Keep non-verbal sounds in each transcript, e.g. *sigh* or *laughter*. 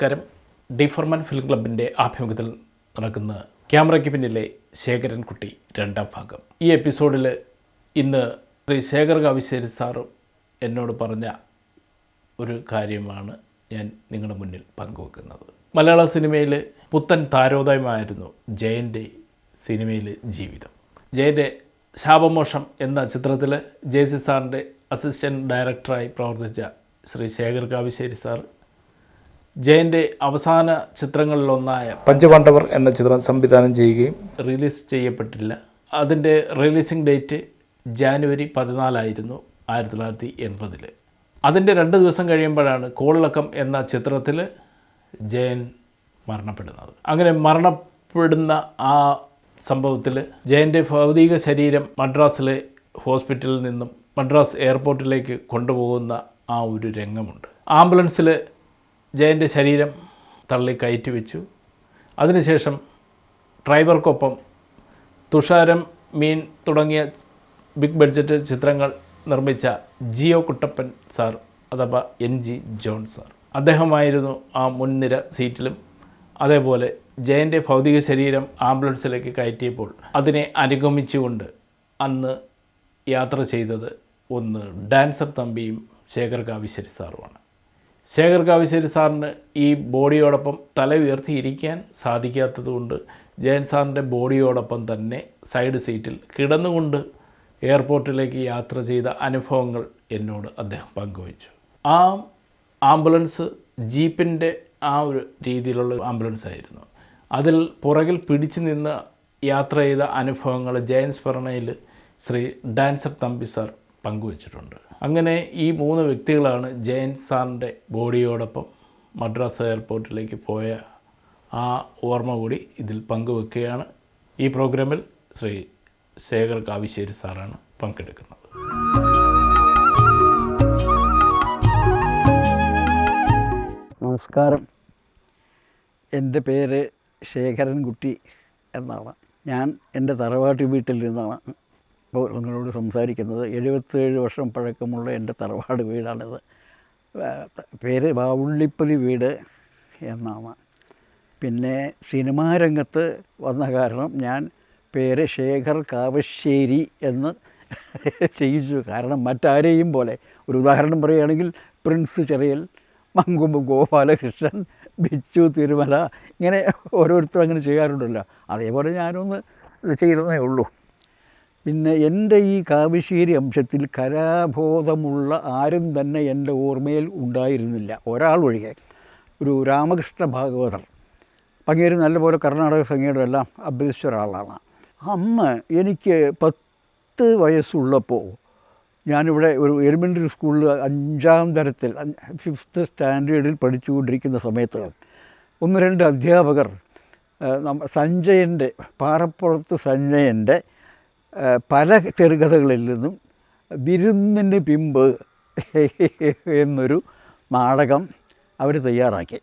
നമസ്കാരം. ഡിഫോർമൻ ഫിലിം ക്ലബിന്റെ ആഭിമുഖ്യത്തിൽ നടക്കുന്ന ക്യാമറയ്ക്ക് പിന്നിലെ ശേഖരൻ കുട്ടി രണ്ടാം ഭാഗം. ഈ എപ്പിസോഡിൽ ഇന്ന് ശ്രീ ശേഖർ കാവിശ്ശേരി സാറും എന്നോട് പറഞ്ഞ ഒരു കാര്യമാണ് ഞാൻ നിങ്ങളുടെ മുന്നിൽ പങ്കുവെക്കുന്നത്. മലയാള സിനിമയിൽ പുത്തൻ താരോദയമായിരുന്നു ജയന്റെ സിനിമയിൽ ജീവിതം. ജയന്റെ ശാപമോഷം എന്ന ചിത്രത്തിൽ ജെ സി സാറിന്റെ അസിസ്റ്റന്റ് ഡയറക്ടറായി പ്രവർത്തിച്ച ശ്രീ ശേഖർ കാവിശ്ശേരി സാർ ജയന്റെ അവസാന ചിത്രങ്ങളിലൊന്നായ പഞ്ചപാണ്ഡവർ എന്ന ചിത്രം സംവിധാനം ചെയ്യുകയും റിലീസ് ചെയ്യപ്പെട്ടില്ല. അതിന്റെ റിലീസിംഗ് ഡേറ്റ് ജാനുവരി പതിനാലായിരുന്നു ആയിരത്തി തൊള്ളായിരത്തി എൺപതിൽ അതിന്റെ രണ്ട് ദിവസം കഴിയുമ്പോഴാണ് കോളിളക്കം എന്ന ചിത്രത്തിൽ ജയൻ മരണപ്പെടുന്നത്. അങ്ങനെ മരണപ്പെടുന്ന ആ സംഭവത്തിൽ ജയന്റെ ഭൗതിക ശരീരം മദ്രാസിലെ ഹോസ്പിറ്റലിൽ നിന്നും മദ്രാസ് എയർപോർട്ടിലേക്ക് കൊണ്ടുപോകുന്ന ആ ഒരു രംഗമുണ്ട്. ആംബുലൻസിൽ ജയന്റെ ശരീരം തള്ളി കയറ്റി വെച്ചു. അതിനുശേഷം ഡ്രൈവർക്കൊപ്പം തുഷാരം മീൻ തുടങ്ങിയ ബിഗ് ബഡ്ജറ്റ് ചിത്രങ്ങൾ നിർമ്മിച്ച ജിയോ കുട്ടപ്പൻ സാർ അഥവാ എൻ ജി ജോൺ സാർ. അദ്ദേഹമായിരുന്നു ആ മുൻനിര സീറ്റിലും. അതേപോലെ ജയന്റെ ഭൗതിക ശരീരം ആംബുലൻസിലേക്ക് കയറ്റിയപ്പോൾ അതിനെ അനുഗമിച്ചുകൊണ്ട് അന്ന് യാത്ര ചെയ്തത് ഒന്ന് ഡാൻസർ തമ്പിയും ശേഖർ കാവിശ്ശേരി സാറുമാണ്. ശേഖർ കാവിശ്ശേരി സാറിന് ഈ ബോഡിയോടൊപ്പം തല ഉയർത്തിയിരിക്കാൻ സാധിക്കാത്തതുകൊണ്ട് ജയൻ സാറിന്റെ ബോഡിയോടൊപ്പം തന്നെ സൈഡ് സീറ്റിൽ കിടന്നുകൊണ്ട് എയർപോർട്ടിലേക്ക് യാത്ര ചെയ്ത അനുഭവങ്ങൾ എന്നോട് അദ്ദേഹം പങ്കുവച്ചു. ആ ആംബുലൻസ് ജീപ്പിന്റെ ആ ഒരു രീതിയിലുള്ള ആംബുലൻസ് ആയിരുന്നു. അതിൽ പുറകിൽ പിടിച്ചു നിന്ന് യാത്ര ചെയ്ത അനുഭവങ്ങൾ ജയൻ സ്മരണയിൽ ശ്രീ ഡാൻസർ തമ്പി സാർ പങ്കുവച്ചിട്ടുണ്ട്. അങ്ങനെ ഈ മൂന്ന് വ്യക്തികളാണ് ജയൻ സാറിന്റെ ബോഡിയോടൊപ്പം മദ്രാസ് എയർപോർട്ടിലേക്ക് പോയ ആ ഓർമ്മ കൂടി ഇതിൽ പങ്കുവെക്കുകയാണ്. ഈ പ്രോഗ്രാമിൽ ശ്രീ ശേഖർ കാവിശ്ശേരി സാറാണ് പങ്കെടുക്കുന്നത്. നമസ്കാരം. എന്റെ പേര് ശേഖരൻകുട്ടി എന്നാണ്. ഞാൻ എന്റെ തറവാട്ട് വീട്ടിൽ നിന്നാണ്. ഇപ്പോൾ നിങ്ങളോട് സംസാരിക്കുന്നത് എഴുപത്തേഴ് വർഷം പഴക്കമുള്ള എന്റെ തറവാട് വീടാണിത്. പേര് ബാവുള്ളിപ്പതി വീട് എന്നാണ്. പിന്നെ സിനിമാ രംഗത്ത് വന്ന കാരണം ഞാൻ പേര് ശേഖർ കാവശ്ശേരി എന്ന് ചെയ്യിച്ചു. കാരണം മറ്റാരെയും പോലെ. ഒരു ഉദാഹരണം പറയുകയാണെങ്കിൽ പ്രിൻസ് ചെറിയൽ മങ്കുമ്പ് ഗോപാലകൃഷ്ണൻ ബിച്ചു തിരുമല ഇങ്ങനെ ഓരോരുത്തരും അങ്ങനെ ചെയ്യാറുണ്ടല്ലോ. അതേപോലെ ഞാനൊന്ന് ചെയ്തതേ ഉള്ളൂ. പിന്നെ എന്റെ ഈ കാവശ്ശേരി അംശത്തിൽ കലാബോധമുള്ള ആരും തന്നെ എന്റെ ഓർമ്മയിൽ ഉണ്ടായിരുന്നില്ല. ഒരാൾ ഒഴികെ. ഒരു രാമകൃഷ്ണ ഭാഗവതർ. അങ്ങേര് നല്ലപോലെ കർണാടക സംഗീതം എല്ലാം അഭ്യസിച്ച ഒരാളാണ്. അമ്മ എനിക്ക് പത്ത് വയസ്സുള്ളപ്പോൾ ഞാനിവിടെ ഒരു എലിമെന്ററി സ്കൂളിൽ അഞ്ചാം തരത്തിൽ ഫിഫ്ത്ത് സ്റ്റാൻഡേർഡിൽ പഠിച്ചുകൊണ്ടിരിക്കുന്ന സമയത്ത് ഒന്ന് രണ്ട് അധ്യാപകർ സഞ്ജയന്റെ പാറപ്പുറത്ത് സഞ്ജയന്റെ പല ചെറുകഥകളിൽ നിന്നും വിരുന്നിന് പിമ്പ് എന്നൊരു നാടകം അവർ തയ്യാറാക്കി.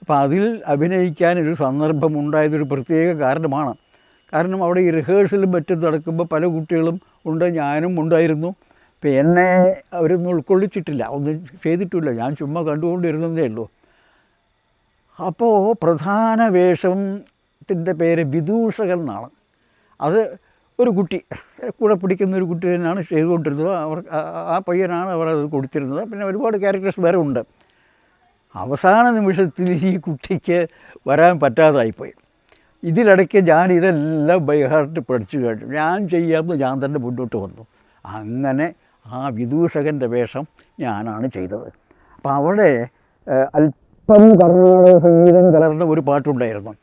അപ്പോൾ അതിൽ അഭിനയിക്കാനൊരു സന്ദർഭം ഉണ്ടായതൊരു പ്രത്യേക കാരണമാണ്. കാരണം അവിടെ ഈ റിഹേഴ്സലും മറ്റും നടക്കുമ്പോൾ പല കുട്ടികളും ഉണ്ട് ഞാനും ഉണ്ടായിരുന്നു. അപ്പോൾ എന്നെ അവരൊന്നും ഉൾക്കൊള്ളിച്ചിട്ടില്ല. ഒന്നും ചെയ്തിട്ടില്ല. ഞാൻ ചുമ്മാ കണ്ടുകൊണ്ടിരുന്നതേ ഉള്ളൂ. അപ്പോൾ പ്രധാന വേഷത്തിന്റെ പേര് വിദൂഷകൻ എന്നാണ്. അത് ഒരു കുട്ടി കൂടെ പിടിക്കുന്ന ഒരു കുട്ടി തന്നെയാണ് ചെയ്തുകൊണ്ടിരുന്നത്. അവർ ആ- പയ്യനാണ് അവർ അത് കൊടുത്തിരുന്നത്. പിന്നെ ഒരുപാട് ക്യാരക്ടേഴ്സ് വേറെ ഉണ്ട്. അവസാന നിമിഷത്തിൽ ഈ കുട്ടിക്ക് വരാൻ പറ്റാതായിപ്പോയി. ഇതിലിടയ്ക്ക് ഞാൻ ഇതെല്ലാം ബൈഹാർട്ട് പഠിച്ചു കേട്ടു. ഞാൻ ചെയ്യാമെന്ന് ഞാൻ തന്നെ മുന്നോട്ട് വന്നു. അങ്ങനെ ആ വിദൂഷകന്റെ വേഷം ഞാനാണ് ചെയ്തത്. അപ്പം അവിടെ അല്പം കർണാടക സംഗീതം കലർന്ന ഒരു പാട്ടുണ്ടായിരുന്നു.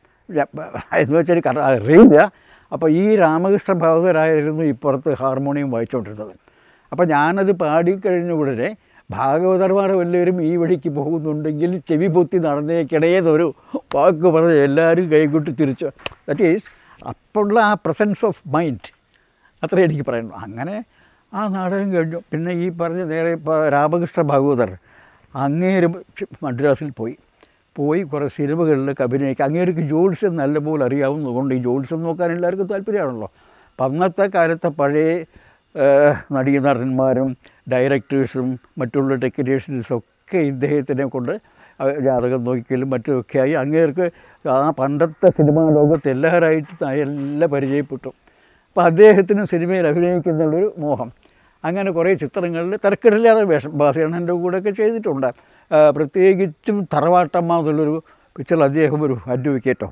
എന്ന് വെച്ചാൽ കർ- അറിയില്ല. അപ്പോൾ ഈ രാമകൃഷ്ണ ഭാഗവതരായിരുന്നു ഇപ്പുറത്ത് ഹാർമോണിയം വായിച്ചുകൊണ്ടിരുന്നത് അപ്പോൾ ഞാനത് പാടിക്കഴിഞ്ഞ ഉടനെ ഭാഗവതർമാർ വല്ലവരും ഈ വഴിക്ക് പോകുന്നുണ്ടെങ്കിൽ ചെവി പൊത്തി നടന്നേക്കിടയെന്നൊരു വാക്ക് പറഞ്ഞ് എല്ലാവരും കൈകൊട്ടി തിരിച്ചു. ദറ്റ് ഈസ് അപ്പോഴുള്ള ആ പ്രസൻസ് ഓഫ് മൈൻഡ് അത്രേ എനിക്ക് പറയുന്നു. അങ്ങനെ ആ നാടകം കഴിഞ്ഞു. പിന്നെ ഈ പറഞ്ഞ നേരെ രാമകൃഷ്ണ ഭാഗവതർ അങ്ങേരും മദ്രാസിൽ പോയി. പോയി കുറേ സിനിമകളിലൊക്കെ അഭിനയിക്കുക അങ്ങേർക്ക് ജോത്സ്യം നല്ലപോലെ അറിയാവുന്നതുകൊണ്ട് ഈ ജോത്സ്യം നോക്കാൻ എല്ലാവർക്കും താല്പര്യമാണല്ലോ. അപ്പം അന്നത്തെ കാലത്തെ പഴയ നടീനടന്മാരും ഡയറക്ടേഴ്സും മറ്റുള്ള ടെക്നീഷ്യൻസും ഒക്കെ ഇദ്ദേഹത്തിനെ കൊണ്ട് ജാതകം മറ്റുമൊക്കെ മറ്റുമൊക്കെയായി അങ്ങേർക്ക് ആ പണ്ടത്തെ സിനിമാ ലോകത്ത് എല്ലാവരായിട്ട് എല്ലാം പരിചയപ്പെട്ടു. അപ്പോൾ അദ്ദേഹത്തിന് സിനിമയിൽ അഭിനയിക്കുന്നുള്ളൊരു മോഹം. അങ്ങനെ കുറേ ചിത്രങ്ങളിൽ തിരക്കിടില്ലാതെ വേഷം ബാസിയണ്ണന്റെ കൂടെയൊക്കെ ചെയ്തിട്ടുണ്ട്. പ്രത്യേകിച്ചും തറവാട്ടമ്മ എന്നുള്ളൊരു പിക്ചർ അദ്ദേഹം ഒരു അഡ്വക്കേറ്റോ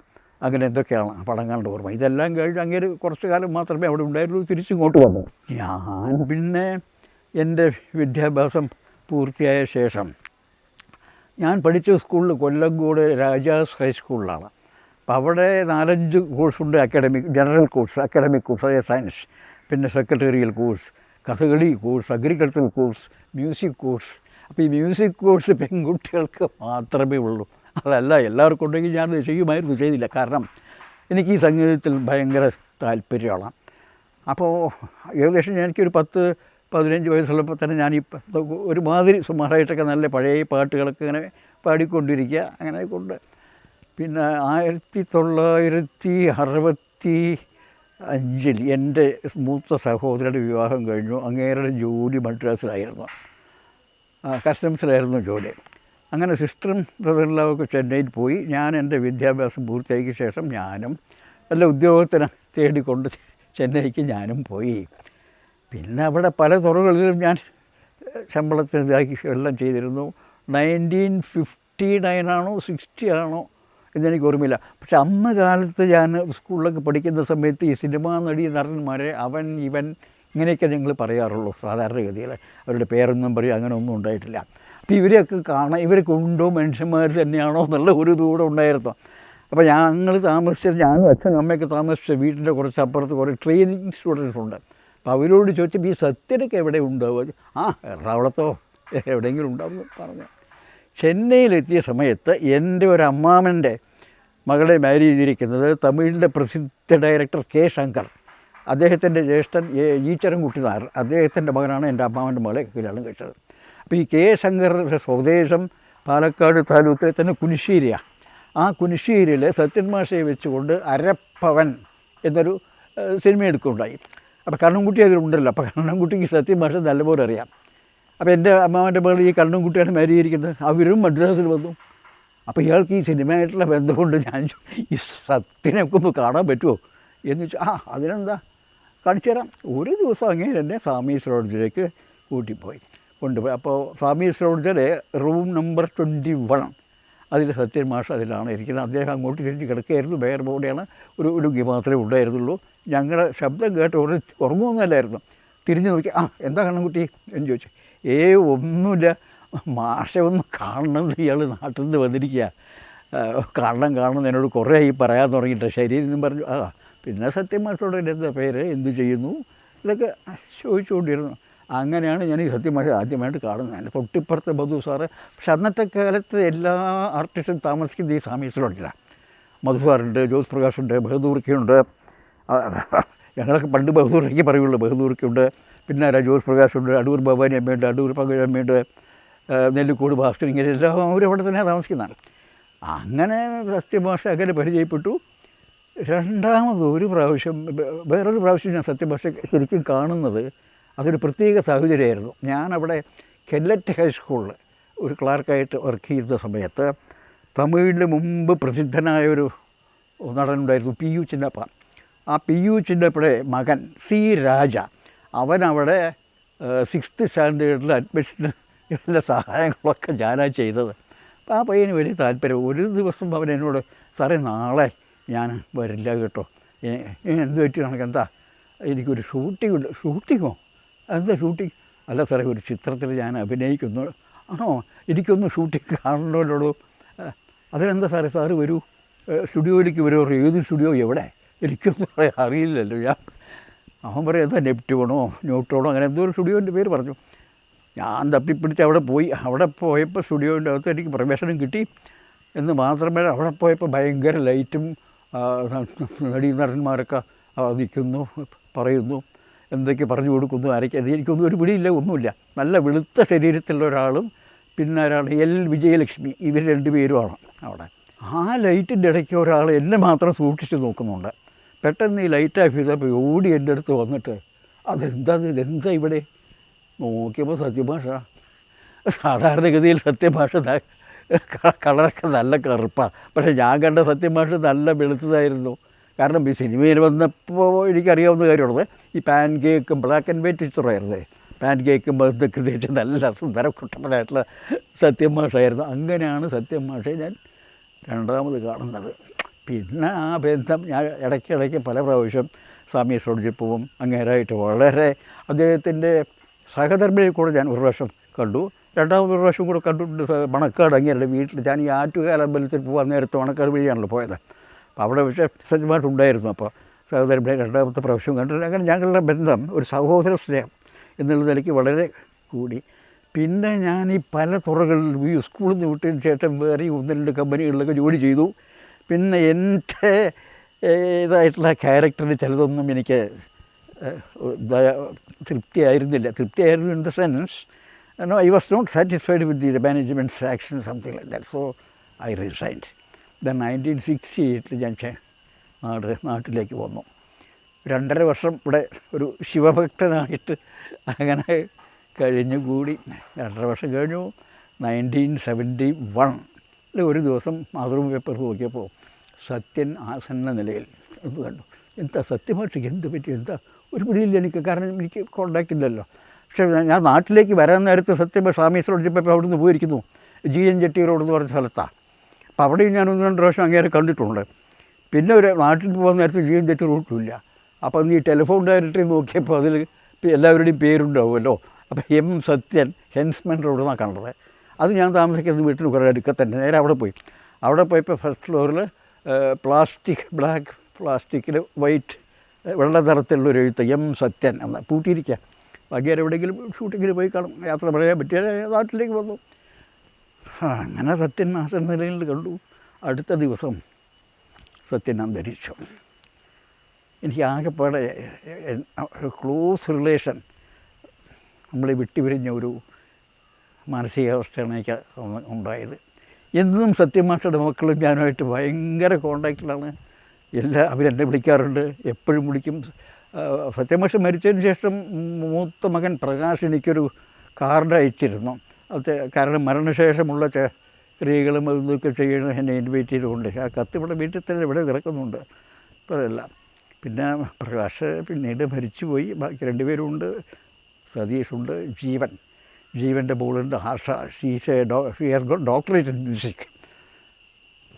അങ്ങനെ എന്തൊക്കെയാണ് പടങ്ങളുടെ ഓർമ്മ. ഇതെല്ലാം കഴിഞ്ഞ് അങ്ങനെ കുറച്ച് കാലം മാത്രമേ അവിടെ ഉണ്ടായിരുള്ളൂ തിരിച്ചിങ്ങോട്ട് വന്നു. ഞാൻ പിന്നെ എന്റെ വിദ്യാഭ്യാസം പൂർത്തിയായ ശേഷം ഞാൻ പഠിച്ച സ്കൂളിൽ കൊല്ലംകോട് രാജാസ് ഹൈസ്കൂളിലാണ്. അപ്പോൾ അവിടെ നാലഞ്ച് കോഴ്സുണ്ട് academic general course academic course അതായത് സയൻസ് പിന്നെ secretarial course Kathakali course agriculture course music course അപ്പോൾ ഈ മ്യൂസിക് കോഴ്സ് പെൺകുട്ടികൾക്ക് മാത്രമേ ഉള്ളൂ. അതല്ല എല്ലാവർക്കും ഉണ്ടെങ്കിൽ ഞാൻ ചെയ്യുമായിരുന്നു ചെയ്തില്ല. കാരണം എനിക്ക് ഈ സംഗീതത്തിൽ ഭയങ്കര താല്പര്യമാണ്. അപ്പോൾ ഏകദേശം എനിക്കൊരു പത്ത് പതിനഞ്ച് വയസ്സുള്ളപ്പോൾ തന്നെ ഞാൻ ഈ ഒരുമാതിരി സുമാറായിട്ടൊക്കെ നല്ല പഴയ പാട്ടുകളൊക്കെ ഇങ്ങനെ പാടിക്കൊണ്ടിരിക്കുക അങ്ങനെ കൊണ്ട്. പിന്നെ ആയിരത്തി തൊള്ളായിരത്തി അറുപത്തി അഞ്ചിൽ എന്റെ മൂത്ത സഹോദരയുടെ വിവാഹം കഴിഞ്ഞു. അങ്ങേരുടെ ജോലി മദ്രാസിലായിരുന്നു. കസ്റ്റംസിലായിരുന്നു ജോലി. അങ്ങനെ സിസ്റ്ററും ബ്രദറിലും ഒക്കെ ചെന്നൈയിൽ പോയി. ഞാൻ എന്റെ വിദ്യാഭ്യാസം പൂർത്തിയാക്കിയ ശേഷം ഞാനും നല്ല ഉദ്യോഗത്തിന് തേടിക്കൊണ്ട് ചെന്നൈക്ക് ഞാനും പോയി. പിന്നെ അവിടെ പല തുറകളിലും ഞാൻ ശമ്പളത്തിന് ഇതാക്കി എല്ലാം ചെയ്തിരുന്നു. നയന്റീൻ ഫിഫ്റ്റി നയനാണോ സിക്സ്റ്റി ആണോ എന്നെനിക്ക് ഓർമ്മയില്ല പക്ഷെ അന്ന് കാലത്ത് ഞാൻ സ്കൂളിലൊക്കെ പഠിക്കുന്ന സമയത്ത് ഈ സിനിമാ നടി നടന്മാരെ അവൻ ഇവൻ ഇങ്ങനെയൊക്കെ ഞങ്ങൾ പറയാറുള്ളൂ സാധാരണഗതിയിൽ. അവരുടെ പേരൊന്നും പറയും അങ്ങനെ ഒന്നും ഉണ്ടായിട്ടില്ല. അപ്പോൾ ഇവരെയൊക്കെ കാണാൻ ഇവരൊക്കെ ഉണ്ടോ മനുഷ്യന്മാർ തന്നെയാണോ എന്നുള്ള ഒരു ദൂരം ഉണ്ടായിരുന്നു. അപ്പോൾ ഞങ്ങൾ താമസിച്ച ഞാനും അച്ഛനും അമ്മയൊക്കെ താമസിച്ച വീട്ടിന്റെ കുറച്ച് അപ്പുറത്ത് കുറേ ട്രെയിനിങ് സ്റ്റുഡൻസ് ഉണ്ട്. അപ്പോൾ അവരോട് ചോദിച്ചപ്പോൾ ഈ സത്യനൊക്കെ എവിടെ ഉണ്ടാവുക? ആ എറണാകുളത്തോ എവിടെയെങ്കിലും ഉണ്ടാവുമെന്ന് പറഞ്ഞു. ചെന്നൈയിലെത്തിയ സമയത്ത് എന്റെ ഒരു അമ്മാമന്റെ മകളെ മാരി ചെയ്തിരിക്കുന്നത് തമിഴിന്റെ പ്രസിദ്ധ ഡയറക്ടർ കെ ശങ്കർ. അദ്ദേഹത്തിന്റെ ജ്യേഷ്ഠൻ ഈച്ചരൻകുട്ടി നായർ അദ്ദേഹത്തിന്റെ മകനാണ് എന്റെ അമ്മാവന്റെ മകളെ കല്യാണം കഴിച്ചത്. അപ്പോൾ ഈ കെ ശങ്കറിന്റെ സ്വദേശം പാലക്കാട് താലൂക്കിലെ തന്നെ കുനിശ്ശേരിയാണ് ആ കുനിശ്ശേരിയിൽ സത്യൻ മാഷയെ വെച്ചുകൊണ്ട് അരപ്പവൻ എന്നൊരു സിനിമ എടുക്കുകയുണ്ടായി അപ്പോൾ കണ്ണൻകുട്ടി അതിലുണ്ടല്ലോ. അപ്പോൾ കണ്ണൻകുട്ടിക്ക് സത്യൻ നല്ലപോലെ അറിയാം. അപ്പോൾ എന്റെ അമ്മാവന്റെ മകൾ ഈ കണ്ണും കുട്ടിയാണ് മാരിയിരിക്കുന്നത്. അവരും മദ്രാസിൽ വന്നു. അപ്പോൾ ഇയാൾക്ക് ഈ സിനിമയായിട്ടുള്ള ബന്ധമുണ്ട്. ഞാൻ ഈ സത്യനൊക്കെ ഒന്ന് കാണാൻ പറ്റുമോ? എന്ന് വെച്ചാൽ ആ അതിനെന്താ? കാണിച്ചു തരാം. ഒരു ദിവസം അങ്ങനെ എന്നെ സ്വാമി ലോഡ്ജിലേക്ക് കൂട്ടിപ്പോയി. കൊണ്ടുപോയി. അപ്പോൾ സ്വാമി ലോഡ്ജിലെ റൂം നമ്പർ ട്വന്റി വൺ. അതിൽ സത്യൻ മാഷ് അതിലാണ് ഇരിക്കുന്നത്. അദ്ദേഹം അങ്ങോട്ട് തിരിച്ച് കിടക്കുകയായിരുന്നു. വേറെ ബോഡിയാണ്. ഒരു ലുങ്കി മാത്രമേ ഉണ്ടായിരുന്നുള്ളൂ. ഞങ്ങളുടെ ശബ്ദം കേട്ട് ഒരു ഉറങ്ങുമെന്നല്ലായിരുന്നു. തിരിഞ്ഞു നോക്കി ആ എന്താ കണ്ണൻകുട്ടി? എന്ന് ചോദിച്ചു. ഏ ഒന്നുമില്ല. മാഷയൊന്നും ഒന്ന് കാണണമെന്ന് ഇയാൾ നാട്ടിൽ നിന്ന് വന്നിരിക്കുക കാണണം കാണണം എന്നോട് കുറേ ആയി പറയാൻ തുടങ്ങിയിട്ട് ശരി എന്നും പറഞ്ഞു. ആ പിന്നെ സത്യം മാഷോട് എന്താ പേര് എന്ത് ചെയ്യുന്നു? ഇതൊക്കെ ചോദിച്ചുകൊണ്ടിരുന്നു. അങ്ങനെയാണ് ഞാൻ ഈ സത്യമാഷ ആദ്യമായിട്ട് കാണുന്നത്. എന്റെ തൊട്ടിപ്പുറത്തെ മധു സാറ്. പക്ഷെ അന്നത്തെ കാലത്ത് എല്ലാ ആർട്ടിസ്റ്റും താമസിക്കുന്നത് ഈ സാമീസിലോട്ടില്ല മധു സാറുണ്ട് ജോസ് പ്രകാശുണ്ട് ബഹദൂർക്കയുണ്ട് ഞങ്ങളൊക്കെ പണ്ട് ബഹദൂറിലേക്ക് പറയുള്ളൂ. ബഹദൂർക്കുണ്ട് പിന്നെ ആരാ? പ്രകാശുണ്ട് അടൂർ ഭവാനി അമ്മയുണ്ട് അടൂർ പങ്കജ അമ്മയുണ്ട് നെല്ലിക്കോട് ഭാസ്കർ ഇങ്ങനെ എല്ലാവരും അവിടെ തന്നെ താമസിക്കുന്നതാണ്. അങ്ങനെ സത്യഭാഷ അങ്ങനെ പരിചയപ്പെട്ടു. രണ്ടാമത് ഒരു പ്രാവശ്യം വേറൊരു പ്രാവശ്യം ഞാൻ സത്യഭാഷ ശരിക്കും കാണുന്നത് അതൊരു പ്രത്യേക സാഹചര്യമായിരുന്നു. ഞാനവിടെ കെല്ലറ്റ് ഹൈസ്കൂളിൽ ഒരു ക്ലാർക്കായിട്ട് വർക്ക് ചെയ്യുന്ന സമയത്ത് തമിഴിന് മുമ്പ് പ്രസിദ്ധനായ ഒരു നടനുണ്ടായിരുന്നു പി യു ചിന്നപ്പ. ആ പി യു ചിന്നപ്പയുടെ മകൻ സി രാജ അവനവിടെ സിക്സ്ത് സ്റ്റാൻഡേർഡിൽ അഡ്മിഷന് എല്ലാ സഹായങ്ങളൊക്കെ ഞാനാണ് ചെയ്തത്. അപ്പോൾ ആ പയ്യന് വലിയ താല്പര്യം. ഒരു ദിവസം അവൻ എന്നോട് സാറേ നാളെ ഞാൻ വരില്ല കേട്ടോ. എന്ത് പറ്റി? നമുക്ക് എന്താ എനിക്കൊരു ഷൂട്ടിംഗ് ഉണ്ട്. ഷൂട്ടിങ്ങോ? എന്താ ഷൂട്ടിംഗ്? അല്ല സാറേ ഒരു ചിത്രത്തിൽ ഞാൻ അഭിനയിക്കുന്നു. ആണോ? എനിക്കൊന്ന് ഷൂട്ടിംഗ് കാണണമല്ലോ അതിനെന്താ സാറേ? സാറ് വരൂ. സ്റ്റുഡിയോയിലേക്ക് വരുമോ ഏത് സ്റ്റുഡിയോ? എവിടെ? എനിക്കൊന്നും പറയാൻ അറിയില്ലല്ലോ. ഞാൻ അവൻ പറയും എന്താ നെപ്റ്റ്യൂണോ ന്യൂട്രോണോ അങ്ങനെ എന്തോ ഒരു സ്റ്റുഡിയോന്റെ പേര് പറഞ്ഞു. ഞാൻ തപ്പിപ്പിടിച്ച് അവിടെ പോയി. അവിടെ പോയപ്പോൾ സ്റ്റുഡിയോന്റെ അകത്ത് എനിക്ക് പ്രവേശനം കിട്ടി. എന്ന് മാത്രമേ അവിടെ പോയപ്പോൾ ഭയങ്കര ലൈറ്റും നടീനടന്മാരൊക്കെ നടി നടന്മാരൊക്കെ നിൽക്കുന്നു പറയുന്നു എന്തൊക്കെ പറഞ്ഞു കൊടുക്കുന്നു ആരൊക്കെ. എനിക്കൊന്നും ഒരു പിടിയില്ല ഒന്നുമില്ല. നല്ല വെളുത്ത ശരീരത്തിലുള്ള ഒരാളും പിന്നെ ഒരാൾ എൽ. വിജയലക്ഷ്മി ഇവർ രണ്ടുപേരുമാണ് അവിടെ. ആ ലൈറ്റിന്റെ ഇടയ്ക്ക് ഒരാൾ എന്നെ മാത്രം സൂക്ഷിച്ച് നോക്കുന്നുണ്ട്. പെട്ടെന്ന് ഈ ലൈറ്റ് ഓഫ് ചെയ്തപ്പോൾ ഓടി എന്റെ അടുത്ത് വന്നിട്ട് അതെന്താ ഇതെന്താ ഇവിടെ? നോക്കിയപ്പോൾ സത്യഭാഷ. സാധാരണഗതിയിൽ സത്യഭാഷ കളറൊക്കെ നല്ല കറുപ്പാണ് പക്ഷേ ഞാൻ കണ്ട സത്യഭാഷ നല്ല വെളുത്തതായിരുന്നു. കാരണം ഈ സിനിമയിൽ വന്നപ്പോൾ എനിക്കറിയാവുന്ന കാര്യമുള്ളത് ഈ പാൻ കേക്കും ബ്ലാക്ക് ആൻഡ് വൈറ്റ് ചിത്രമായിരുന്നേ പാൻ കേക്കും ബന്ധൊക്കെ തേച്ച് നല്ല സുന്ദര കുട്ടപ്പനായിട്ടുള്ള സത്യഭാഷയായിരുന്നു. അങ്ങനെയാണ് സത്യഭാഷയെ ഞാൻ രണ്ടാമത് കാണുന്നത്. പിന്നെ ആ ബന്ധം ഞാൻ ഇടയ്ക്കിടയ്ക്ക് പല പ്രാവശ്യം സ്വാമി സോഡിച്ചിൽ പോവും. അങ്ങേരായിട്ട് വളരെ അദ്ദേഹത്തിന്റെ സഹധർമ്മിയെ കൂടെ ഞാൻ ഒരു പ്രാവശ്യം കണ്ടു. രണ്ടാമത് ഒരു പ്രാവശ്യം കൂടെ കണ്ടിട്ടുണ്ട് മണക്കാട് അങ്ങേരുടെ വീട്ടിൽ ഞാൻ ഈ ആറ്റുകാല അമ്പലത്തിൽ പോകാൻ നേരത്തെ മണക്കാട് വഴിയാണല്ലോ പോയത്. അപ്പോൾ അവിടെ പക്ഷേ സജ്ജമായിട്ടുണ്ടായിരുന്നു. അപ്പോൾ സഹോദരനെ രണ്ടാമത്തെ പ്രാവശ്യം കണ്ടിട്ട് അങ്ങനെ ഞങ്ങളുടെ ബന്ധം ഒരു സഹോദര സ്നേഹം എന്നുള്ള നിലയ്ക്ക് വളരെ കൂടി. പിന്നെ ഞാൻ ഈ പല തുറകളിൽ ഈ സ്കൂളിൽ നിന്ന് വിട്ടതിന് ശേഷം വേറെ ഒന്ന് രണ്ട് കമ്പനികളിലൊക്കെ ജോലി ചെയ്തു. പിന്നെ എന്റെ ഇതായിട്ടുള്ള ക്യാരക്ടറിന് ചിലതൊന്നും എനിക്ക് തൃപ്തിയായിരുന്നില്ല. തൃപ്തിയായിരുന്നു in the sense no I was not satisfied with the management's action something like that. So I resigned. The nineteen sixty എയ്റ്റിൽ ഞാൻ നാട് നാട്ടിലേക്ക് വന്നു. രണ്ടര വർഷം ഇവിടെ ഒരു ശിവഭക്തനായിട്ട് അങ്ങനെ കഴിഞ്ഞു കൂടി രണ്ടര വർഷം കഴിഞ്ഞു. Nineteen seventy one. ഒരു ദിവസം മാതൃഭൂമി പേപ്പർ നോക്കിയപ്പോൾ സത്യൻ ആസന്ന നിലയിൽ എന്ന് കണ്ടു. എന്താ സത്യമായിട്ട് എന്ത് പറ്റി? എന്താ? ഒരു പിടിയില്ല എനിക്ക് കാരണം എനിക്ക് കോണ്ടാക്റ്റ് ഇല്ലല്ലോ. പക്ഷേ ഞാൻ- നാട്ടിലേക്ക് വരാൻ നേരത്ത് സത്യം സ്വാമീസ് വിളിച്ചപ്പോൾ അവിടുന്ന് പോയിരിക്കുന്നു. ജി എൻ ജെട്ടി റോഡ് എന്ന് പറഞ്ഞ സ്ഥലത്താണ് അപ്പോൾ അവിടെയും ഞാൻ ഒന്ന് രണ്ട് പ്രാവശ്യം അങ്ങേരെ കണ്ടിട്ടുണ്ട്. പിന്നെ ഒരു നാട്ടിൽ പോകുന്ന നേരത്ത് ജി എൻ ജെട്ടി റൂട്ടുമില്ല അപ്പോൾ നീ ടെലിഫോൺ ഡയറക്ടറി നോക്കിയപ്പോൾ അതിൽ എല്ലാവരുടെയും പേരുണ്ടാവുമല്ലോ. അപ്പോൾ എം സത്യൻ ഹെൻസ്മെൻ റോഡ് എന്നാണ് കണ്ടത്. അത് ഞാൻ താമസിക്കുന്ന വീട്ടിന് കുറേ അടുക്ക തന്നെ നേരെ അവിടെ പോയി. അവിടെ പോയപ്പോൾ ഫസ്റ്റ് ഫ്ലോറിൽ പ്ലാസ്റ്റിക് ബ്ലാക്ക് പ്ലാസ്റ്റിക്കിൽ വൈറ്റ് വെള്ള നിറത്തിലുള്ള ഒരു എഴുത്ത് എം സത്യൻ എന്ന പൂട്ടിയിരിക്കുക ബാക്കി എവിടെയെങ്കിലും ഷൂട്ടിങ്ങിന് പോയി കാണും യാത്ര പറയാൻ പറ്റിയ നാട്ടിലേക്ക് വന്നു. അങ്ങനെ സത്യൻ മാസ നിലയിൽ കണ്ടു. അടുത്ത ദിവസം സത്യൻ അന്തരിച്ചു. എനിക്ക് ആകെപ്പാടെ ക്ലോസ് റിലേഷൻ നമ്മളെ വിട്ടുപിരിഞ്ഞ ഒരു മാനസികാവസ്ഥയാണ് എനിക്ക് ഉണ്ടായത്. എന്നും സത്യമാഷയുടെ മക്കളും ഞാനുമായിട്ട് ഭയങ്കര കോണ്ടാക്റ്റിലാണ്. എല്ലാ അവരെന്നെ വിളിക്കാറുണ്ട്. എപ്പോഴും വിളിക്കും. സത്യമാഷ മരിച്ചതിന് ശേഷം മൂത്ത മകൻ പ്രകാശ് എനിക്കൊരു കാർഡ് അയച്ചിരുന്നു. അത് കാരണം മരണശേഷമുള്ള ക്രിയകളും അതൊക്കെ ചെയ്യണം എന്നെ ഇൻവൈറ്റ് ചെയ്തുകൊണ്ട്. ആ കത്ത് ഇവിടെ വീട്ടിൽ തന്നെ ഇവിടെ കിടക്കുന്നുണ്ട്. അപ്പോൾ പിന്നെ പ്രകാശ് പിന്നീട് മരിച്ചുപോയി. ബാക്കി രണ്ടുപേരുണ്ട് സതീഷുണ്ട്. ജീവൻ. ജീവന്റെ മോളുണ്ട് Harsha she's do she has got doctorate in music.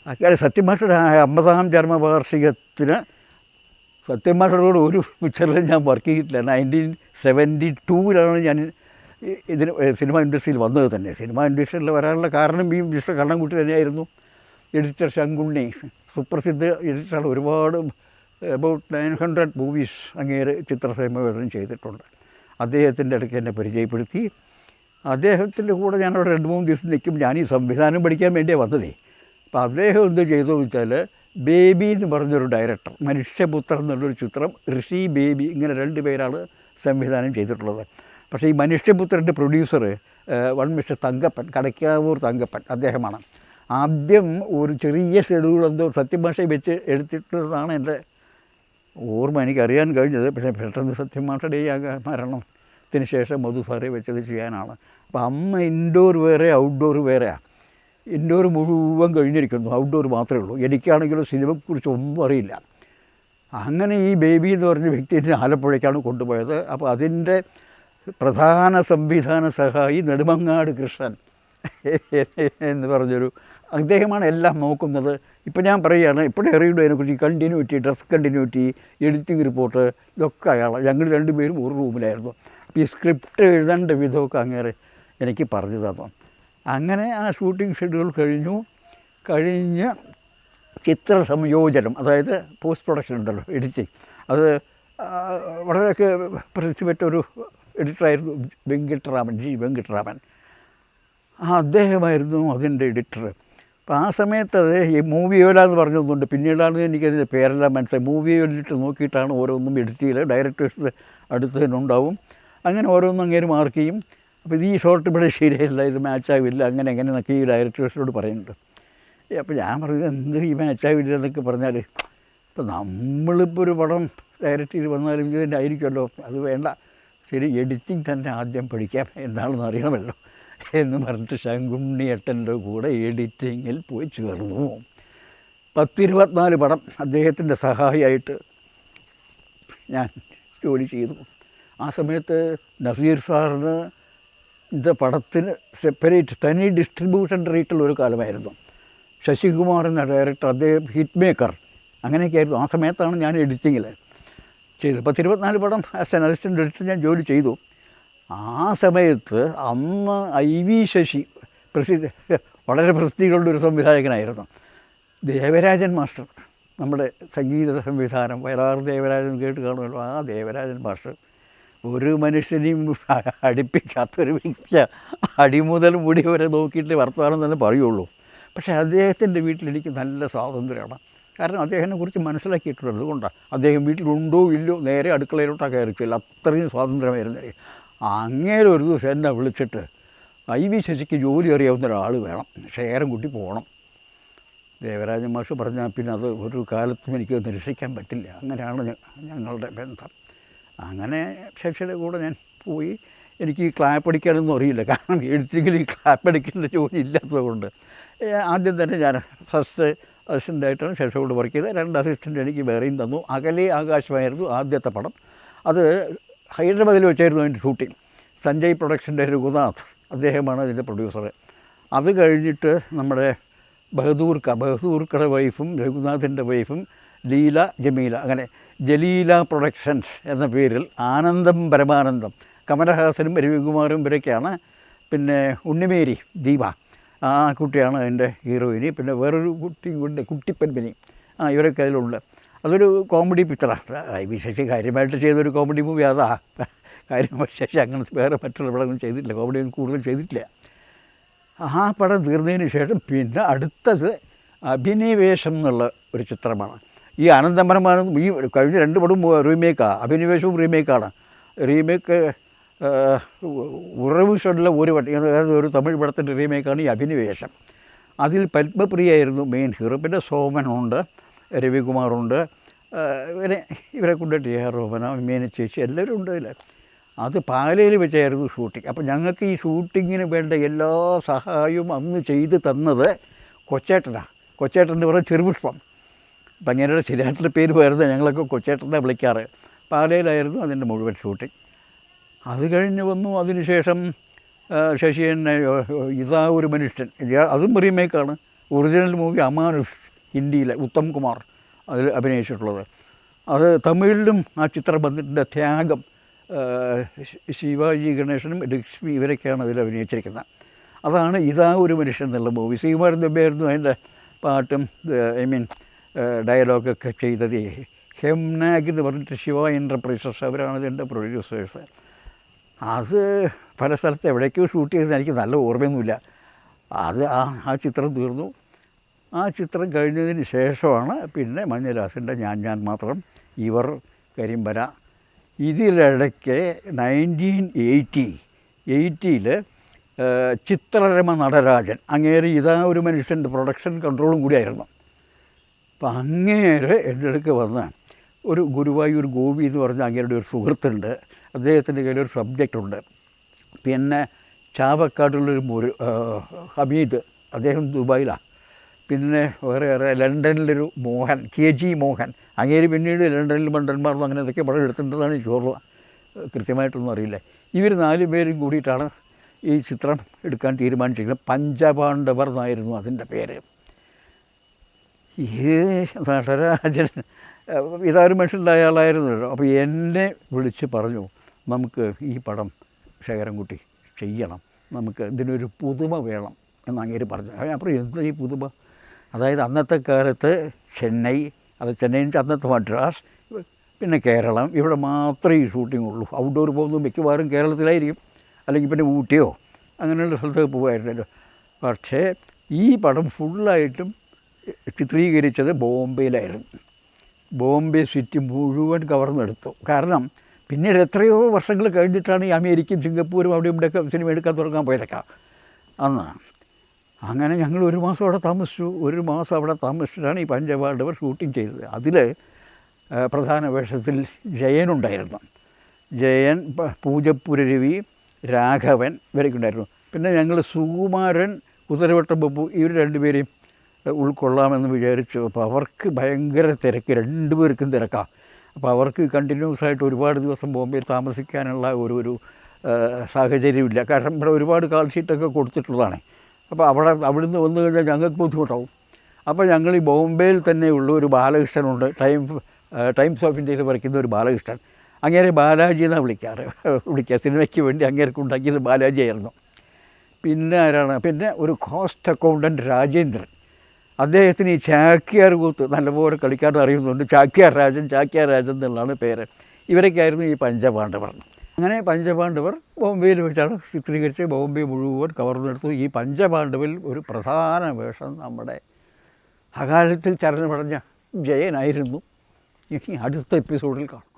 അക്കാര്യം സത്യമാഷയുടെ അമ്പതാം ചർമ്മവാർഷികത്തിന് സത്യമാഷയോട് ഒരു പിക്ചറിലും ഞാൻ വർക്ക് ചെയ്തിട്ടില്ല. നയന്റീൻ സെവന്റി ടൂവിലാണ് ഞാൻ ഇതിന് സിനിമ ഇൻഡസ്ട്രിയിൽ വന്നത് തന്നെ. സിനിമ ഇൻഡസ്ട്രിയിൽ വരാനുള്ള കാരണം ഈ മിസ്റ്റർ കണ്ണൻകുട്ടി തന്നെയായിരുന്നു. എഡിറ്റർ ശങ്കുണ്ണി സുപ്രസിദ്ധ എഡിറ്ററാണ്. ഒരുപാട് അബൌട്ട് നയൻ ഹൺഡ്രഡ് മൂവീസ് അങ്ങേര് ചിത്രസേമ ചെയ്തിട്ടുണ്ട്. അദ്ദേഹത്തിന്റെ ഇടയ്ക്ക് എന്നെ പരിചയപ്പെടുത്തി. അദ്ദേഹത്തിന്റെ കൂടെ ഞാനവിടെ രണ്ട് മൂന്ന് ദിവസം നിൽക്കും. ഞാൻ ഈ സംവിധാനം പഠിക്കാൻ വേണ്ടിയാണ് വന്നതേ. അപ്പോൾ അദ്ദേഹം എന്ത് ചെയ്തു വെച്ചാൽ ബേബി എന്ന് പറഞ്ഞൊരു ഡയറക്ടർ മനുഷ്യപുത്രൻ എന്നുള്ളൊരു ചിത്രം ഋഷി ബേബി ഇങ്ങനെ രണ്ട് പേരാണ് സംവിധാനം ചെയ്തിട്ടുള്ളത്. പക്ഷേ ഈ മനുഷ്യപുത്രന്റെ producer one mister Thankappan Kadakkavoor Thankappan അദ്ദേഹമാണ്. ആദ്യം ഒരു ചെറിയ ഷെഡ്യൂൾ എന്തോ സത്യഭാഷയിൽ വെച്ച് എടുത്തിട്ടുള്ളതാണ് എന്റെ ഓർമ്മ. എനിക്കറിയാൻ കഴിഞ്ഞത് പക്ഷേ പെട്ടെന്ന് സത്യമാഷയുടെ ഈ ആക- ശേഷം മധു സാറി വെച്ചത് ചെയ്യാനാണ്. അപ്പോൾ അന്ന് ഇൻഡോർ വേറെ ഔട്ട്ഡോർ വേറെയാണ് ഇൻഡോർ മുഴുവൻ കഴിഞ്ഞിരിക്കുന്നു. ഔട്ട്ഡോർ മാത്രമേ ഉള്ളൂ. എനിക്കാണെങ്കിലും സിനിമയെക്കുറിച്ച് ഒന്നും അറിയില്ല. അങ്ങനെ ഈ ബേബി എന്ന് പറഞ്ഞ വ്യക്തി എന്നെ ആലപ്പുഴയ്ക്കാണ് കൊണ്ടുപോയത്. അപ്പോൾ അതിന്റെ പ്രധാന സംവിധാന സഹായി നെടുമങ്ങാട് കൃഷ്ണൻ എന്ന് പറഞ്ഞൊരു അദ്ദേഹമാണ് എല്ലാം നോക്കുന്നത്. ഇപ്പം ഞാൻ പറയുകയാണ് ഇപ്പോഴേ അറിയുള്ളൂ അതിനെക്കുറിച്ച് continuity dress continuity editing report ഇതൊക്കെ അയാളാണ്. ഞങ്ങൾ രണ്ടുപേരും ഒരു റൂമിലായിരുന്നു ഈ സ്ക്രിപ്റ്റ് എഴുതേണ്ട വിധമൊക്കെ അങ്ങേറെ എനിക്ക് പറഞ്ഞു തന്നു. അങ്ങനെ ആ ഷൂട്ടിംഗ് ഷെഡ്യൂൾ കഴിഞ്ഞു. കഴിഞ്ഞ് ചിത്ര സംയോജനം അതായത് പോസ്റ്റ് പ്രൊഡക്ഷൻ ഉണ്ടല്ലോ എഡിറ്റിംഗ് അത് വളരെയൊക്കെ പ്രസിദ്ധി ഒരു എഡിറ്ററായിരുന്നു വെങ്കിട്ടറാമൻ ജി. വെങ്കിട്ടറാമൻ ആ അദ്ദേഹമായിരുന്നു അതിന്റെ എഡിറ്റർ അപ്പോൾ ആ സമയത്ത് അത് ഈ മൂവിയോല എന്ന് പറഞ്ഞൊന്നുണ്ട് പിന്നീടാണ് എനിക്കതിന്റെ പേരെല്ലാം മനസ്സിലായി. മൂവിയോലിട്ട് നോക്കിയിട്ടാണ് ഓരോന്നും എഡിറ്റ് ചെയ്ത് ഡയറക്ടേഴ്സ് അടുത്തതിനുണ്ടാവും അങ്ങനെ ഓരോന്നും അങ്ങനെ മാർക്ക് ചെയ്യും. അപ്പോൾ ഈ ഷോർട്ട് ഇവിടെ ശരിയല്ല ഇത് മാച്ചാവില്ല അങ്ങനെ എങ്ങനെ എന്നൊക്കെ ഈ ഡയറക്ടേഴ്സിനോട് പറയുന്നുണ്ട്. അപ്പോൾ ഞാൻ പറഞ്ഞത് എന്ത് ഈ മാച്ചാവില്ല എന്നൊക്കെ പറഞ്ഞാൽ ഇപ്പോൾ നമ്മളിപ്പോൾ ഒരു പടം ഡയറക്റ്റ് ചെയ്ത് വന്നാലും ഇതിന്റെ ആയിരിക്കുമല്ലോ. അത് വേണ്ട. ശരി എഡിറ്റിംഗ് തന്നെ ആദ്യം പഠിക്കാം. എന്താണെന്ന് അറിയണമല്ലോ എന്ന് പറഞ്ഞിട്ട് ശങ്കുണ്ണിയേട്ടന്റെ കൂടെ എഡിറ്റിങ്ങിൽ പോയി ചേർന്നു. പത്തിരുപത്തിനാല് പടം അദ്ദേഹത്തിന്റെ സഹായിയായിട്ട് ഞാൻ ജോലി ചെയ്തു. ആ സമയത്ത് നസീർ സാറിന് ഇത് പടത്തിന് സെപ്പറേറ്റ് തനി ഡിസ്ട്രിബ്യൂഷൻ റേറ്റുള്ള ഒരു കാലമായിരുന്നു. ശശികുമാർ എന്ന ഡയറക്ടർ അദ്ദേഹം ഹിറ്റ് മേക്കർ അങ്ങനെയൊക്കെയായിരുന്നു. ആ സമയത്താണ് ഞാൻ എഡിറ്റിങ്ങിൽ ചെയ്തത്. പത്ത് ഇരുപത്തിനാല് പടം ആസ് എൻ അസിസ്റ്റന്റ് എഡിറ്റർ ഞാൻ ജോലി ചെയ്തു. ആ സമയത്ത് അന്ന് ഐ വി ശശി പ്രസിദ്ധ വളരെ പ്രസിദ്ധികളുടെ ഒരു സംവിധായകനായിരുന്നു. ദേവരാജൻ മാസ്റ്റർ നമ്മുടെ സംഗീത സംവിധാനം വയലാർ ദേവരാജൻ കേട്ട് കാണുമല്ലോ ആ ദേവരാജൻ മാസ്റ്റർ. ഒരു മനുഷ്യനെയും *laughs* അടുപ്പിക്കാത്തൊരു വ്യക്തി അടിമുതൽ മുടി വരെ നോക്കിയിട്ട് വർത്തമാനം തന്നെ പറയുള്ളൂ. പക്ഷേ അദ്ദേഹത്തിന്റെ വീട്ടിലെനിക്ക് നല്ല സ്വാതന്ത്ര്യമാണ്. കാരണം അദ്ദേഹത്തിനെ കുറിച്ച് മനസ്സിലാക്കിയിട്ടുള്ളത് അതുകൊണ്ടാണ് അദ്ദേഹം വീട്ടിലുണ്ടോ ഇല്ലയോ നേരെ അടുക്കളയിലോട്ടാണ് കയറി ചെല്ലും അത്രയും സ്വാതന്ത്ര്യമായിരുന്നു. അങ്ങനെ ഒരു ദിവസം എന്നെ വിളിച്ചിട്ട് ഐ വി ശശിക്ക് ജോലി അറിയാവുന്ന ഒരാൾ വേണം. ഷെയറും കൂട്ടി പോകണം. ദേവരാജൻ മാഷ് പറഞ്ഞാൽ പിന്നെ അത് ഒരു കാലത്തും എനിക്ക് നിരസിക്കാൻ പറ്റില്ല. അങ്ങനെയാണ് ഞങ്ങളുടെ ബന്ധം. അങ്ങനെ ശശിയുടെ കൂടെ ഞാൻ പോയി. എനിക്ക് ഈ ക്ലാപ്പ് അടിക്കാനൊന്നും അറിയില്ല. കാരണം എഡിറ്റിങ്ങിൽ ഈ ക്ലാപ്പ് അടിക്കേണ്ട ജോലി ഇല്ലാത്തതുകൊണ്ട്. ആദ്യം തന്നെ ഞാൻ ഫസ്റ്റ് അസിസ്റ്റന്റായിട്ടാണ് ശശിയോട് വർക്ക് ചെയ്തത്. രണ്ട് അസിസ്റ്റന്റ് എനിക്ക് വേറെയും തന്നു. അകലെ ആകാശമായിരുന്നു ആദ്യത്തെ പടം. അത് ഹൈദരാബാദിൽ വെച്ചായിരുന്നു അതിന്റെ ഷൂട്ടിംഗ് സഞ്ജയ് പ്രൊഡക്ഷന്റെ രഘുനാഥ് അദ്ദേഹമാണ് അതിന്റെ പ്രൊഡ്യൂസർ അത് കഴിഞ്ഞിട്ട് നമ്മുടെ ബഹദൂർക്ക ബഹദൂർക്കയുടെ വൈഫും രഘുനാഥിന്റെ വൈഫും ലീല ജമീല അങ്ങനെ ജലീല പ്രൊഡക്ഷൻസ് എന്ന പേരിൽ ആനന്ദം പരമാനന്ദം കമലഹാസനും രവികുമാറും ഇവരൊക്കെയാണ്. പിന്നെ ഉണ്ണിമേരി ദീപ ആ കുട്ടിയാണ് അതിന്റെ ഹീറോയിനി. പിന്നെ വേറൊരു കുട്ടി കൊണ്ട് കുട്ടിപ്പൻപിനി ആ ഇവരൊക്കെ അതിലുണ്ട്. അതൊരു കോമഡി പിക്ചറാണ് ഐ വി ശശി കാര്യമായിട്ട് ചെയ്തൊരു കോമഡി മൂവി അതാ. കാര്യം ശശി അങ്ങനെ വേറെ മറ്റുള്ള പടങ്ങളും ചെയ്തിട്ടില്ല. കോമഡി കൂടുതൽ ചെയ്തിട്ടില്ല. ആ പടം തീർന്നതിന് ശേഷം പിന്നെ അടുത്തത് അഭിനിവേശം എന്നുള്ള ഒരു ചിത്രമാണ്. ഈ അനന്തമരമാണ് ഈ കഴിഞ്ഞ രണ്ട് പടവും റീമേക്കാണ് അഭിനിവേശവും റീമേക്കാണ്. റീമേക്ക് ഉറവ് ഷോട്ടിലെ ഒരു പടം അതായത് ഒരു തമിഴ് പടത്തിന്റെ റീമേക്കാണ് ഈ അഭിനിവേശം. അതിൽ പത്മപ്രിയായിരുന്നു മെയിൻ ഹീറോ പിന്നെ സോമനുണ്ട് രവികുമാറുണ്ട് ഇവരെ ഇവരെ കൊണ്ട് ടി ആർ റോമന മീന ചേച്ചി എല്ലാവരും ഉണ്ട് അതിൽ. അത് പാലയിൽ വെച്ചായിരുന്നു ഷൂട്ടിംഗ്. അപ്പോൾ ഞങ്ങൾക്ക് ഈ ഷൂട്ടിങ്ങിന് വേണ്ട എല്ലാ സഹായവും അന്ന് ചെയ്ത് തന്നത് കൊച്ചേട്ടനാണ് കൊച്ചേട്ടന്റെ പറഞ്ഞ ചെറുപുഷ്പം. അങ്ങനെയുള്ള ശരിയായിട്ടുള്ള പേര് വരുന്നത് ഞങ്ങളൊക്കെ കൊച്ചേട്ടനെ വിളിക്കാറ്. പാലയിലായിരുന്നു അതിന്റെ മുഴുവൻ ഷൂട്ടിംഗ് അത് കഴിഞ്ഞ് വന്നു അതിനുശേഷം ശശി തന്നെ ആ, ഇതാ ഒരു മനുഷ്യൻ. അതും റീമേക്കാണ്. ഒറിജിനൽ മൂവി അമാനുഷ് ഹിന്ദിയിലെ ഉത്തം കുമാർ അതിൽ അഭിനയിച്ചിട്ടുള്ളത്. അത് തമിഴിലും ആ ചിത്രം വന്നിട്ടുണ്ട് ത്യാഗം ശിവാജി ഗണേശനും ലക്ഷ്മി ഇവരൊക്കെയാണ് അതിൽ അഭിനയിച്ചിരിക്കുന്നത്. അതാണ് ഇതാ ഒരു മനുഷ്യൻ എന്നുള്ള മൂവി. ശ്രീകുമാരൻ തമ്പിയായിരുന്നു അതിന്റെ പാട്ടും ഐ മീൻ ഡയലോഗൊക്കെ ചെയ്തത്. ഹെംനാഗ് എന്ന് പറഞ്ഞിട്ട് ശിവ എന്റർപ്രൈസസ് അവരാണ് ഇതിന്റെ പ്രൊഡ്യൂസേഴ്സ് അത് പല സ്ഥലത്ത് എവിടേക്കോ ഷൂട്ട് ചെയ്തത് എനിക്ക് നല്ല ഓർമ്മയൊന്നുമില്ല. അത് ആ ആ ചിത്രം തീർന്നു. ആ ചിത്രം കഴിഞ്ഞതിന് ശേഷമാണ് പിന്നെ മഞ്ഞരാസിന്റെ ഞാൻ ഞാൻ മാത്രം ഇവർ കരിമ്പര. ഇതിലിടയ്ക്ക് നയന്റീൻ എയ്റ്റി എയ്റ്റിയിൽ ചിത്രരമ നടരാജൻ അങ്ങേരെ ഇതാ ഒരു മനുഷ്യന്റെ പ്രൊഡക്ഷൻ കൺട്രോളും കൂടിയായിരുന്നു. അപ്പം അങ്ങേരെ എന്റെ അടുക്ക് വന്ന് ഒരു ഗുരുവായൂർ ഗോപി എന്ന് പറഞ്ഞ അങ്ങേരുടെ ഒരു സുഹൃത്തുണ്ട്. അദ്ദേഹത്തിന്റെ കയ്യിൽ ഒരു സബ്ജക്റ്റ് ഉണ്ട്. പിന്നെ ചാവക്കാടുള്ളൊരു മുരു ഹമീദ് അദ്ദേഹം ദുബായിലാണ് പിന്നെ വേറെ വേറെ ലണ്ടനിലൊരു മോഹൻ കെ ജി മോഹൻ. അങ്ങേര് പിന്നീട് ലണ്ടനിൽ മണ്ടന്മാർന്നും അങ്ങനെ ഇതൊക്കെ പടം എടുത്തിട്ടുണ്ടെന്നാണ് എനിക്ക് ഓർമ്മ. കൃത്യമായിട്ടൊന്നും അറിയില്ല. ഇവർ നാല് പേരും കൂടിയിട്ടാണ് ഈ ചിത്രം എടുക്കാൻ തീരുമാനിച്ചിരിക്കുന്നത്. പഞ്ചപാണ്ഡവർ എന്നായിരുന്നു അതിന്റെ പേര്. ഈ നടരാജൻ. ഇതാരും മനുഷ്യന്റെ ആളായിരുന്നല്ലോ അപ്പോൾ എന്നെ വിളിച്ച് പറഞ്ഞു നമുക്ക് ഈ പടം ശേഖരൻകുട്ടി ചെയ്യണം. നമുക്ക് ഇതിനൊരു പുതുമ വേണം. എന്ന് അങ്ങേര് പറഞ്ഞു. അപ്പോൾ എന്താ ഈ പുതുമ? അതായത് അന്നത്തെ കാലത്ത് ചെന്നൈ അത് ചെന്നൈ അന്നത്തെ മദ്രാസ് പിന്നെ കേരളം. ഇവിടെ മാത്രമേ ഈ ഷൂട്ടിംഗ് ഉള്ളൂ. ഔട്ട്ഡോർ പോകുന്നത് മിക്കവാറും കേരളത്തിലായിരിക്കും. അല്ലെങ്കിൽ പിന്നെ ഊട്ടിയോ അങ്ങനെയുള്ള സ്ഥലത്തൊക്കെ പോകുമായിരുന്നല്ലോ പക്ഷേ ഈ പടം ഫുള്ളായിട്ടും ചിത്രീകരിച്ചത് ബോംബെയിലായിരുന്നു. ബോംബെ സിറ്റി മുഴുവൻ കവർന്നെടുത്തു. കാരണം പിന്നീട് എത്രയോ വർഷങ്ങൾ കഴിഞ്ഞിട്ടാണ് ഈ അമേരിക്കയും സിംഗപ്പൂരും അവിടെ ഇവിടെയൊക്കെ സിനിമ എടുക്കാൻ തുടങ്ങാൻ പോയതൊക്കെ. അന്ന് അങ്ങനെ ഞങ്ങൾ ഒരു മാസം അവിടെ താമസിച്ചു. ഒരു മാസം അവിടെ താമസിച്ചിട്ടാണ് ഈ പഞ്ചവാർഡവർ ഷൂട്ടിംഗ് ചെയ്തത്. അതിൽ പ്രധാന വേഷത്തിൽ ജയനുണ്ടായിരുന്നു ജയൻ പ- പൂജപ്പുര രവി രാഘവൻ ഇവരൊക്കെ ഉണ്ടായിരുന്നു. പിന്നെ ഞങ്ങൾ സുകുമാരൻ കുതിരവട്ടം ബബു ഇവർ രണ്ടുപേരെയും ഉൾക്കൊള്ളാമെന്ന് വിചാരിച്ചു. അപ്പോൾ അവർക്ക് ഭയങ്കര തിരക്ക് രണ്ടുപേർക്കും തിരക്കാണ് അപ്പോൾ അവർക്ക് കണ്ടിന്യൂസ് ആയിട്ട് ഒരുപാട് ദിവസം ബോംബെയിൽ താമസിക്കാനുള്ള ഒരു ഒരു സാഹചര്യമില്ല. കാരണം ഇവിടെ ഒരുപാട് കാൾ ഷീറ്റൊക്കെ കൊടുത്തിട്ടുള്ളതാണ്. അപ്പോൾ അവിടെ അവിടുന്ന് വന്നു കഴിഞ്ഞാൽ ഞങ്ങൾക്ക് ബുദ്ധിമുട്ടാവും. അപ്പോൾ ഞങ്ങൾ ഈ ബോംബെയിൽ തന്നെയുള്ള ഒരു ബാലകൃഷ്ണനുണ്ട്. ടൈം ടൈംസ് ഓഫ് ഇന്ത്യയിൽ വരയ്ക്കുന്ന ഒരു ബാലകൃഷ്ണൻ. അങ്ങേരെ ബാലാജി എന്നാണ് വിളിക്കാറ്? വിളിക്കുക. സിനിമയ്ക്ക് വേണ്ടി അങ്ങേർക്ക് ഉണ്ടാക്കിയത് ബാലാജി ആയിരുന്നു പിന്നെ ആരാണ്? പിന്നെ ഒരു കോസ്റ്റ് അക്കൗണ്ടന്റ് രാജേന്ദ്രൻ. അദ്ദേഹത്തിന് ഈ ചാക്യാർ കൂത്ത് നല്ലപോലെ കളിക്കാൻ അറിയുന്നുണ്ട്. ചാക്യാർ രാജൻ ചാക്യാർ രാജൻ എന്നുള്ളതാണ് പേര്. ഇവരൊക്കെയായിരുന്നു ഈ പഞ്ചപാണ്ഡവർ. അങ്ങനെ പഞ്ചപാണ്ഡവർ ബോംബെയിൽ വെച്ചാണ് ചിത്രീകരിച്ച് ബോംബെ മുഴുവൻ കവർന്നെടുത്തു ഈ പഞ്ചപാണ്ഡവിൽ ഒരു പ്രധാന വേഷം നമ്മുടെ അകാലത്തിൽ ചരണമടഞ്ഞ ജയനായിരുന്നു. ഇനി അടുത്ത എപ്പിസോഡിൽ കാണാം.